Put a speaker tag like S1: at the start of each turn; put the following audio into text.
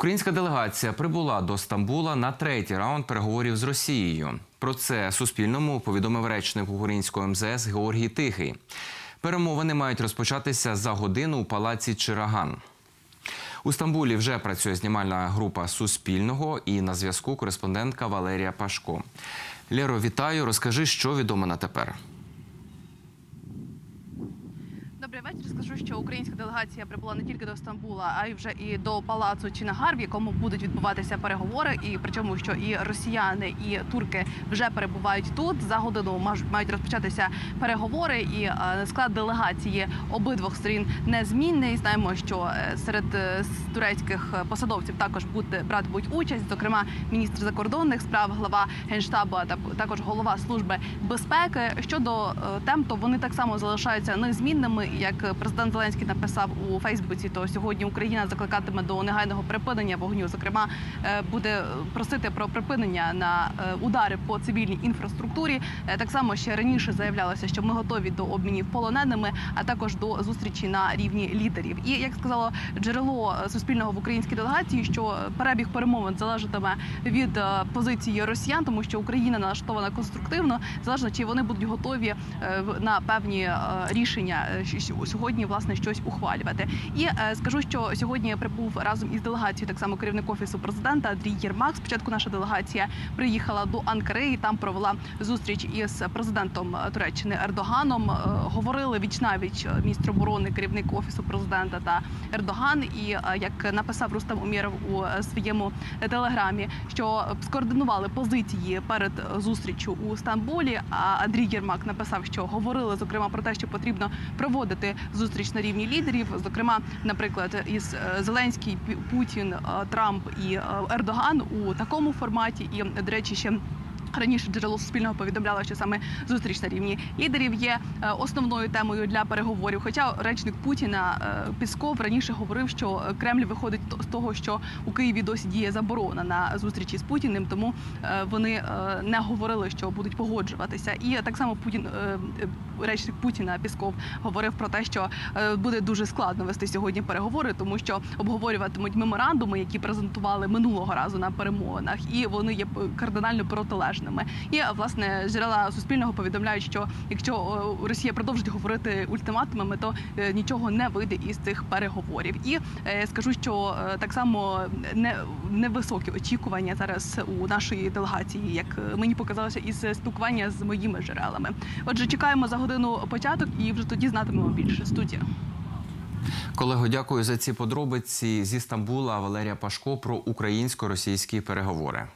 S1: Українська делегація прибула до Стамбула на третій раунд переговорів з Росією. Про це Суспільному повідомив речник українського МЗС Георгій Тихий. Перемовини мають розпочатися за годину у палаці Чираган. У Стамбулі вже працює знімальна група Суспільного і на зв'язку кореспондентка Валерія Пашко. Лєро, вітаю. Розкажи, що відомо на тепер.
S2: Добрий вечір. Скажу, що українська делегація прибула не тільки до Стамбула, а й вже і до палацу Чінагар, в якому будуть відбуватися переговори. І причому, що і росіяни, і турки вже перебувають тут. За годину мають розпочатися переговори. І е, склад делегації обидвох сторін незмінний. Знаємо, що е, серед е, турецьких посадовців також буде брати участь, зокрема міністр закордонних справ, глава генштабу, а також голова служби безпеки. Щодо тем, то вони так само залишаються незмінними. І Як президент Зеленський написав у Фейсбуці, то сьогодні Україна закликатиме до негайного припинення вогню. Зокрема, е, буде просити про припинення на е, удари по цивільній інфраструктурі. Е, Так само ще раніше заявлялося, що ми готові до обмінів полоненими, а також до зустрічі на рівні лідерів. І як сказало джерело е, суспільного в українській делегації, що перебіг перемовин залежатиме від е, позиції росіян, тому що Україна налаштована конструктивно, залежно чи вони будуть готові е, на певні е, рішення е, сьогодні власне щось ухвалювати. І е, скажу, що сьогодні прибув разом із делегацією так само керівник офісу президента Андрій Єрмак. Спочатку наша делегація приїхала до Анкари і там провела зустріч із президентом Туреччини Ердоганом. Е, Говорили віч міністр оборони, керівник офісу президента та Ердоган. І е, як написав Рустам Умєров у своєму телеграмі, що скоординували позиції перед зустрічю у Стамбулі. А Андрій Єрмак написав, що говорили зокрема про те, що потрібно проводити зустріч на рівні лідерів. Зокрема, наприклад, із е, Зеленський, Путін, е, Трамп і е, Ердоган у такому форматі. І до речі, ще. Раніше джерело суспільного повідомляло, що саме зустріч на рівні лідерів є е, основною темою для переговорів. Хоча речник Путіна е, Пісков раніше говорив, що Кремль виходить з того, що у Києві досі діє заборона на зустрічі з Путіним, тому е, вони не говорили, що будуть погоджуватися. І так само Путін, речник Путіна Пісков говорив про те, що буде дуже складно вести сьогодні переговори, тому що обговорюватимуть меморандуми, які презентували минулого разу на перемовинах, і вони є кардинально протилежними. І власне джерела суспільного повідомляють, що якщо Росія продовжить говорити ультиматумами, то е, нічого не вийде із цих переговорів. І е, скажу, що е, так само не невисокі очікування зараз у нашої делегації, як мені показалося, із спілкування з моїми джерелами. Отже, чекаємо за годину початок, і вже тоді знатимемо більше. Студія.
S1: Колего, дякую за ці подробиці зі Стамбула. Валерія Пашко про українсько-російські переговори.